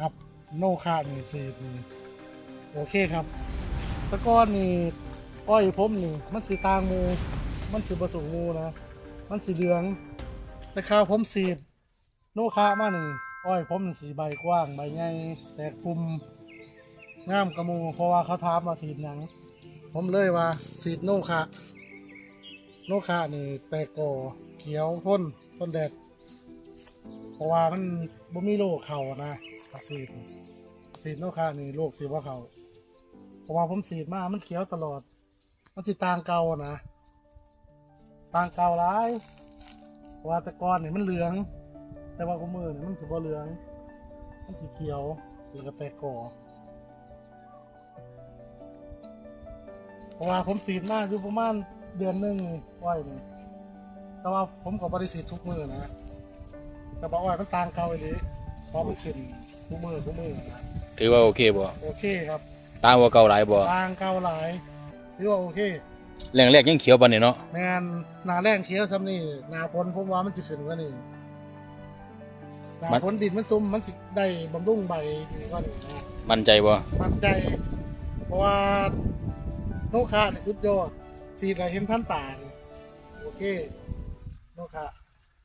ครับโนคานี่สีนี่โอเคครับตะก้อนนี่อ้อยผมนี่ มันสีตางมู มันสีผสมมูนะ มันสีเหลืองต่ข้าวผมสีโนคามานี่อ้อยผมนี่สีใบกว้างใบใหญ่แตกปุ่มงามกระมูเพราะว่าเขาถามมาสีหนัง ผมเลยว่าสีโนคาโนคานี่แตกก่อเขียวทนทนแดดเพราะว่ามันบ่มีโรคเข่านะ สีดสีดโนคานี่โรคสีว่าเขาเพราะว่าผมสีดมามันเขียวตลอด มันสิต่างเก่านะตางเก่าหลายว่าแต่ก่อนนี่มันเหลือง แต่ว่ากูมือนี่มันสิบ่เหลือง มันสีเขียวแล้วก็แตกก่อเพราะว่าผมสีดมาอยู่ประมาณเดือนหนึงนี่ไว้นี่แต่ว่าผมก็บริสีดทุกมือนะ แต่บอกว่ามันต่างเก่าอีหลีเพราะมันขึ้น คู่มือคู่มือนะถือว่าโอเคบ่โอเคครับตามว่าเก่าหลายบ่ต่างเก่าหลายหรือว่าโอเคแรงแรกยังเขียวปานนี้เนาะแมนหนาแรงเขียวซ้ำนี่หนาพ้นผมว่ามันสิขึ้นกว่านี่หนาพ้นดินมันซุ่มมันสิได้บำรุงใบดีกว่านี่นะมั่นใจบ่มันใจเพราะว่าโนคาเนี่ยสุดยอดสีอะไรเห็นท่านตานี่โอเคโนคา